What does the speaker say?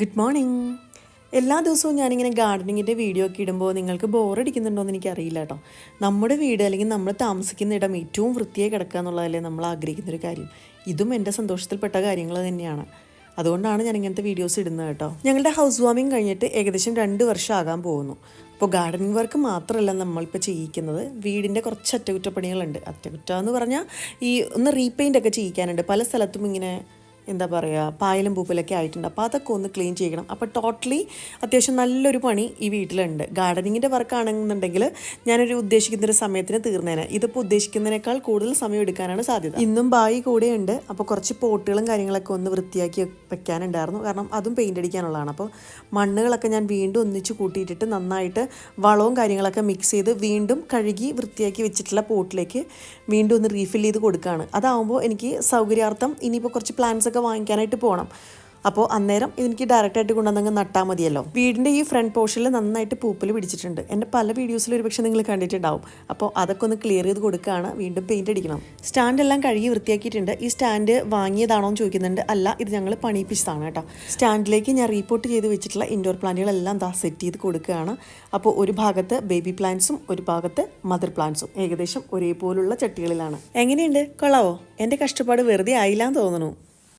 Good morning എല്ലാ ദിവസവും ഞാനിങ്ങനെ ഗാർഡനിങ്ങിന്റെ വീഡിയോ ഒക്കെ ഇടുമ്പോൾ നിങ്ങൾക്ക് ബോറടിക്കുന്നുണ്ടോ എന്ന് എനിക്കറിയില്ല കേട്ടോ. നമ്മുടെ വീട് അല്ലെങ്കിൽ നമ്മൾ താമസിക്കുന്ന ഇടം ഏറ്റവും വൃത്തിയായി കിടക്കുക എന്നുള്ളതല്ലേ നമ്മൾ ആഗ്രഹിക്കുന്ന ഒരു കാര്യം. ഇതും എന്റെ സന്തോഷത്തിൽപ്പെട്ട കാര്യങ്ങൾ തന്നെയാണ്. അതുകൊണ്ടാണ് ഞാൻ ഇങ്ങനത്തെ വീഡിയോസ് ഇടുന്നത് കേട്ടോ. ഞങ്ങളുടെ ഹൗസ് വാമിങ് കഴിഞ്ഞിട്ട് ഏകദേശം രണ്ട് വർഷം ആകാൻ പോകുന്നു. അപ്പോൾ ഗാർഡനിങ് വർക്ക് മാത്രമല്ല നമ്മളിപ്പോൾ ചെയ്യിക്കുന്നത്. വീടിന്റെ കുറച്ച് അറ്റകുറ്റപ്പണികളുണ്ട്. അറ്റകുറ്റമെന്ന് പറഞ്ഞാൽ ഈ ഒന്ന് റീപെയിന്റ് ഒക്കെ ചെയ്യിക്കാനുണ്ട്. പല സ്ഥലത്തും ഇങ്ങനെ എന്താ പറയുക പായലും പൂപ്പലൊക്കെ ആയിട്ടുണ്ട്. അപ്പോൾ അതൊക്കെ ഒന്ന് ക്ലീൻ ചെയ്യണം. അപ്പോൾ ടോട്ടലി അത്യാവശ്യം നല്ലൊരു പണി ഈ വീട്ടിലുണ്ട്. ഗാർഡനിങ്ങിന്റെ വർക്കാണെന്നുണ്ടെങ്കിൽ ഞാനൊരു ഉദ്ദേശിക്കുന്ന ഒരു സമയത്തിന് തീർന്നേനെ. ഇതിപ്പോൾ ഉദ്ദേശിക്കുന്നതിനേക്കാൾ കൂടുതൽ സമയം എടുക്കാനാണ് സാധ്യത. ഇന്നും ബായി കൂടെയുണ്ട്. അപ്പോൾ കുറച്ച് പോട്ടുകളും കാര്യങ്ങളൊക്കെ ഒന്ന് വൃത്തിയാക്കി വെക്കാനുണ്ടായിരുന്നു. കാരണം അതും പെയിന്റ് അടിക്കാനുള്ളതാണ്. അപ്പോൾ മണ്ണുകളൊക്കെ ഞാൻ വീണ്ടും ഒന്നിച്ച് കൂട്ടിയിട്ടിട്ട് നന്നായിട്ട് വളവും കാര്യങ്ങളൊക്കെ മിക്സ് ചെയ്ത് വീണ്ടും കഴുകി വൃത്തിയാക്കി വെച്ചിട്ടുള്ള പോട്ടിലേക്ക് വീണ്ടും ഒന്ന് റീഫിൽ ചെയ്ത് കൊടുക്കുകയാണ് അതാവുമ്പോൾ എനിക്ക് സൗകര്യാർത്ഥം ഇനിയിപ്പോൾ കുറച്ച് പ്ലാന്റ്സ് ഒക്കെ വാങ്ങിക്കാനായിട്ട് പോകണം അപ്പോൾ അന്നേരം എനിക്ക് ഡയറക്റ്റായിട്ട് കൊണ്ടുവന്നങ്ങ് നട്ടാൽ മതിയല്ലോ. വീടിന്റെ ഈ ഫ്രണ്ട് പോർഷനിൽ നന്നായിട്ട് പൂപ്പൽ പിടിച്ചിട്ടുണ്ട്. എന്റെ പല വീഡിയോസിൽ ഒരുപക്ഷെ നിങ്ങൾ കണ്ടിട്ടുണ്ടാവും. അപ്പോൾ അതൊക്കെ ഒന്ന് ക്ലിയർ ചെയ്ത് കൊടുക്കുകയാണ് വീണ്ടും പെയിന്റ് അടിക്കണം. സ്റ്റാൻഡ് എല്ലാം കഴുകി വൃത്തിയാക്കിയിട്ടുണ്ട്. ഈ സ്റ്റാൻഡ് വാങ്ങിയതാണോ എന്ന് ചോദിക്കുന്നുണ്ട്. അല്ല ഇത് ഞങ്ങൾ പണിയിപ്പിച്ചതാണ് കേട്ടോ. സ്റ്റാൻഡിലേക്ക് ഞാൻ റീപോർട്ട് ചെയ്ത് വെച്ചിട്ടുള്ള ഇൻഡോർ പ്ലാന്റുകളെല്ലാം ദാ സെറ്റ് ചെയ്ത് കൊടുക്കുകയാണ്. അപ്പോൾ ഒരു ഭാഗത്ത് ബേബി പ്ലാന്റ്സും ഒരു ഭാഗത്ത് മദർ പ്ലാന്റ്സും ഏകദേശം ഒരേപോലുള്ള ചട്ടികളിലാണ്. എങ്ങനെയുണ്ട്? കൊള്ളാവോ? എന്റെ കഷ്ടപ്പാട് വെറുതെ ആയില്ലാന്ന് തോന്നുന്നു.